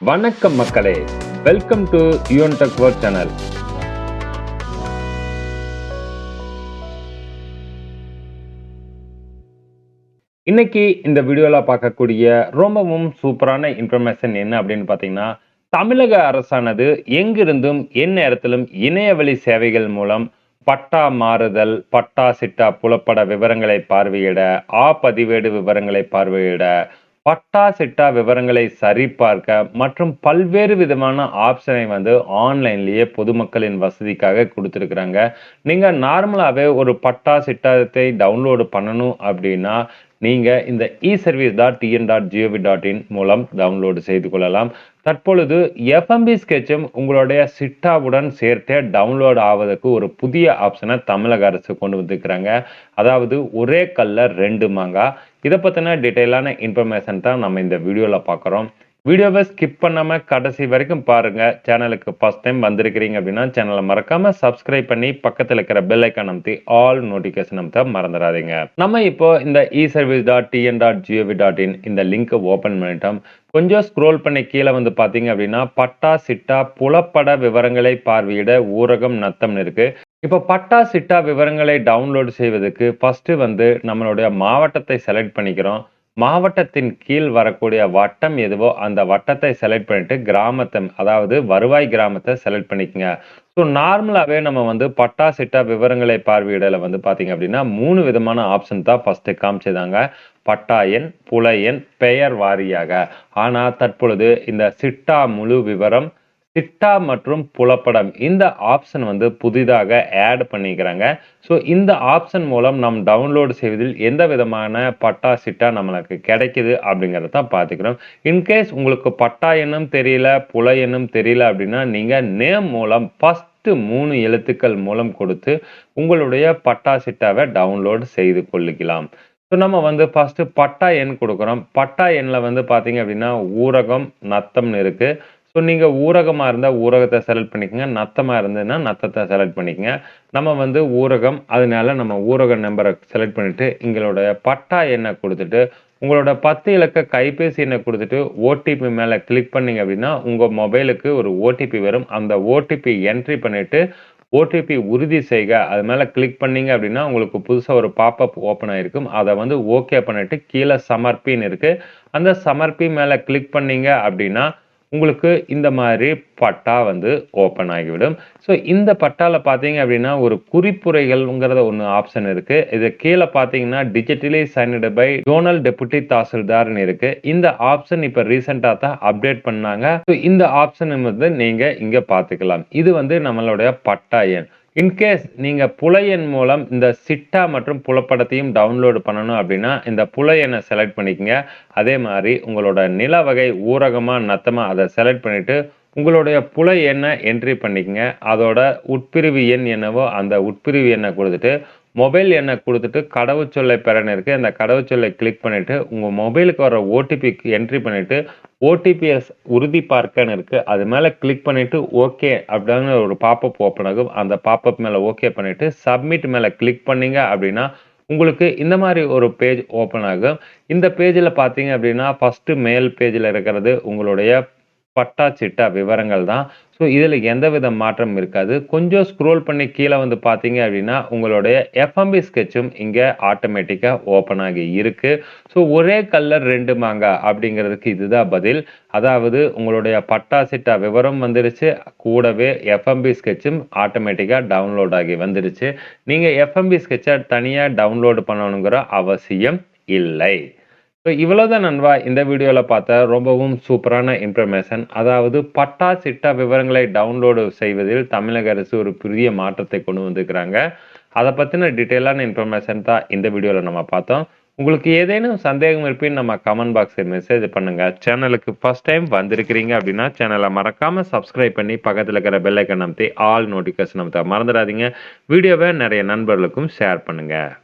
வணக்கம் மக்களே. Welcome to யூன் டெக் வேர்ட் சேனல் இன்னைக்கு இந்த வீடியோவில் பார்க்கக்கூடிய ரொம்பவும் சூப்பரான இன்ஃபர்மேஷன் என்ன அப்படின்னு பார்த்தீங்கன்னா தமிழக அரசானது எங்கிருந்தும் எந்நேரத்திலும் இணையவழி சேவைகள் மூலம் பட்டா மாறுதல் பட்டா சிட்டா புலப்பட விவரங்களை பார்வையிட ஆ பதிவேடு விவரங்களை பார்வையிட பட்டா சிட்டா விவரங்களை சரிபார்க்க மற்றும் பல்வேறு விதமான ஆப்ஷனை வந்து ஆன்லைன்லயே பொதுமக்களின் வசதிக்காக கொடுத்துருக்குறாங்க. நீங்க நார்மலாவே ஒரு பட்டா சிட்டாத்தை டவுன்லோடு பண்ணணும் அப்படின்னா நீங்கள் இந்த e service dot TN dot gov dot in மூலம் டவுன்லோடு செய்து கொள்ளலாம். தற்பொழுது எஃப்எம்பி ஸ்கெட்சும் உங்களுடைய சிட்டாவுடன் சேர்த்தே டவுன்லோட் ஆவதற்கு ஒரு புதிய ஆப்ஷனை தமிழக அரசு கொண்டு வந்திருக்கிறாங்க. அதாவது ஒரே கல்லில் ரெண்டு மாங்கா. இதை பற்றின டீட்டெயிலான இன்ஃபர்மேஷன் தான் நம்ம இந்த வீடியோவில் பார்க்குறோம். வீடியோவை ஸ்கிப் பண்ணாமல் கடைசி வரைக்கும் பாருங்க. சேனலுக்கு ஃபர்ஸ்ட் டைம் வந்திருக்கிறீங்க அப்படின்னா சேனலை மறக்காமல் சப்ஸ்கிரைப் பண்ணி பக்கத்தில் இருக்கிற பெல் ஐக்கான் அமைத்தி ஆல் நோட்டிஃபிகேஷன் அமைத்த மறந்துடாதீங்க. நம்ம இப்போ இந்த e service dot TN dot gov dot in இந்த லிங்கை ஓப்பன் பண்ணிட்டோம். கொஞ்சம் ஸ்க்ரோல் பண்ணி கீழே வந்து பார்த்தீங்க அப்படின்னா பட்டா சிட்டா புலப்பட விவரங்களை பார்வையிட ஊரகம் நத்தம்னு இருக்குது இப்போ பட்டா சிட்டா விவரங்களை டவுன்லோடு செய்வதற்கு ஃபஸ்ட்டு வந்து நம்மளுடைய மாவட்டத்தை செலக்ட் பண்ணிக்கிறோம். மாவட்டத்தின் கீழ் வரக்கூடிய வட்டம் எதுவோ அந்த வட்டத்தை செலக்ட் பண்ணிட்டு கிராமத்தை அதாவது வருவாய் கிராமத்தை செலக்ட் பண்ணிக்கங்க. ஸோ நார்மலாகவே நம்ம வந்து பட்டா சிட்டா விவரங்களை பார்வையிடல வந்து பார்த்தீங்க அப்படின்னா மூணு விதமான ஆப்ஷன் தான் ஃபஸ்ட்டு காமிச்சிருந்தாங்க பட்டா எண் புல எண் பெயர் வாரியாக. ஆனால் தற்பொழுது இந்த சிட்டா முழு விவரம் சிட்டா மற்றும் புலப்படம். இந்த ஆப்ஷன் வந்து புதிதாக ஆட் பண்ணிக்கிறாங்க. ஸோ இந்த ஆப்ஷன் மூலம் நம் டவுன்லோடு செய்வதில் எந்த விதமான பட்டா சிட்டா நம்மளுக்கு கிடைக்குது அப்படிங்கிறத தான் பார்த்துக்கிறோம். இன்கேஸ் உங்களுக்கு பட்டா எண்ணும் தெரியல புல எண்ணும் தெரியல அப்படின்னா நீங்கள் நேம் மூலம் ஃபஸ்ட்டு மூணு எழுத்துக்கள் மூலம் கொடுத்து உங்களுடைய பட்டா சிட்டாவை டவுன்லோடு செய்து கொள்ளிக்கலாம். ஸோ நம்ம வந்து ஃபஸ்ட்டு பட்டா எண் கொடுக்குறோம். பட்டா எண்ணில் வந்து பார்த்தீங்க அப்படின்னா ஊரகம் நத்தம்னு இருக்குது ஸோ நீங்கள் ஊரகமாக இருந்தால் ஊரகத்தை செலக்ட் பண்ணிக்கோங்க. நத்தமாக இருந்ததுன்னா நத்தத்தை செலக்ட் பண்ணிக்கோங்க. நம்ம வந்து ஊரகம் அதனால நம்ம ஊரக நம்பரை செலக்ட் பண்ணிவிட்டு எங்களோட பட்டா எண்ணை கொடுத்துட்டு உங்களோட பத்து இலக்க கைபேசி எண்ணை கொடுத்துட்டு ஓடிபி மேலே கிளிக் பண்ணிங்க அப்படின்னா உங்கள் மொபைலுக்கு ஒரு ஓடிபி வரும். அந்த ஓடிபி என்ட்ரி பண்ணிவிட்டு ஓடிபி உறுதி செய்க. அது மேலே கிளிக் பண்ணீங்க அப்படின்னா உங்களுக்கு புதுசாக ஒரு பாப்பப் ஓப்பன் ஆகிருக்கும் அதை வந்து ஓகே பண்ணிவிட்டு கீழே சமர்ப்பின்னு இருக்குது அந்த சமர்ப்பி மேலே கிளிக் பண்ணீங்க அப்படின்னா உங்களுக்கு இந்த மாதிரி பட்டா வந்து ஓப்பன் ஆகிவிடும். ஸோ இந்த பட்டாவில் பார்த்தீங்க அப்படின்னா ஒரு குறிப்புரைகள்ங்கிறத ஒன்று ஆப்ஷன் இருக்குது இது கீழே பார்த்தீங்கன்னா டிஜிட்டலி சைனடு பை டோனல் டெபுட்டி தாசில்தார்னு இருக்குது இந்த ஆப்ஷன் இப்போ ரீசெண்டாக தான் அப்டேட் பண்ணாங்க. ஸோ இந்த ஆப்ஷன் வந்து நீங்கள் இங்கே பார்த்துக்கலாம். இது வந்து நம்மளுடைய பட்டா எண். இன்கேஸ் நீங்கள் புலையன் மூலம் இந்த சிட்டா மற்றும் புலப்படத்தையும் டவுன்லோடு பண்ணணும் அப்படின்னா இந்த புலையனை செலக்ட் பண்ணிக்கங்க. அதே மாதிரி உங்களோட நில வகை ஊரகமாக நத்தமாக அதை செலக்ட் பண்ணிவிட்டு உங்களுடைய புலை எண்ணை என்ட்ரி பண்ணிக்கங்க. அதோட உட்பிரிவு எண் என்னவோ அந்த உட்பிரிவு எண்ணை கொடுத்துட்டு மொபைல் எண்ணை கொடுத்துட்டு கடவுச்சொல்லை பெறன்னு இருக்குது அந்த கடவுச்சொல்லை கிளிக் பண்ணிவிட்டு உங்கள் மொபைலுக்கு வர ஓடிபிக்கு என்ட்ரி பண்ணிவிட்டு ஓடிபிஎஸ் உறுதி பார்க்கன்னு இருக்குது அது மேலே கிளிக் பண்ணிவிட்டு ஓகே அப்படின்னு ஒரு பாப்பப் ஓப்பன் ஆகும். அந்த பாப்பப் மேலே ஓகே பண்ணிவிட்டு சப்மிட் மேலே கிளிக் பண்ணீங்க அப்படின்னா உங்களுக்கு இந்த மாதிரி ஒரு பேஜ் ஓப்பன் ஆகும். இந்த பேஜில் பார்த்தீங்க அப்படின்னா ஃபஸ்ட்டு மேல் பேஜில் இருக்கிறது உங்களுடைய பட்டா சிட்டா விவரங்கள் தான். ஸோ இதில் எந்த வித மாற்றம் இருக்காது. கொஞ்சம் ஸ்க்ரோல் பண்ணி கீழே வந்து பார்த்தீங்க அப்படின்னா உங்களுடைய எஃப்எம்பி ஸ்கெட்சும் இங்கே ஆட்டோமேட்டிக்காக ஓப்பன் ஆகி இருக்குது ஸோ ஒரே கலர் ரெண்டு மாங்கா அப்படிங்கிறதுக்கு இதுதான் பதில். அதாவது உங்களுடைய பட்டா சிட்டா விவரம் வந்துடுச்சு கூடவே எஃப்எம்பி ஸ்கெட்சும் ஆட்டோமேட்டிக்காக டவுன்லோட் ஆகி வந்துடுச்சு நீங்கள் எஃப்எம்பி ஸ்கெட்சை தனியாக டவுன்லோடு பண்ணணுங்கிற அவசியம் இல்லை. ஸோ இவ்வளோதான் நண்பா இந்த வீடியோவில் பார்த்த ரொம்பவும் சூப்பரான இன்ஃபர்மேஷன் அதாவது பட்டா சிட்டா விவரங்களை டவுன்லோடு செய்வதில் தமிழக அரசு ஒரு பெரிய மாற்றத்தை கொண்டு வந்திருக்கிறாங்க. அதை பற்றின டீட்டெயிலான இன்ஃபர்மேஷன் தான் இந்த வீடியோவில் நம்ம பார்த்தோம். உங்களுக்கு ஏதேனும் சந்தேகம் இருப்பின்னு நம்ம கமெண்ட் பாக்ஸில் மெசேஜ் பண்ணுங்கள் சேனலுக்கு ஃபஸ்ட் டைம் வந்திருக்கிறீங்க அப்படின்னா சேனலை மறக்காமல் சப்ஸ்கிரைப் பண்ணி பக்கத்தில் இருக்கிற பெல்லைக்கன் அமைத்தி ஆல் நோட்டிஃபிகேஷன் அமைத்த மறந்துடாதீங்க. வீடியோவை நிறைய நண்பர்களுக்கும் ஷேர் பண்ணுங்கள்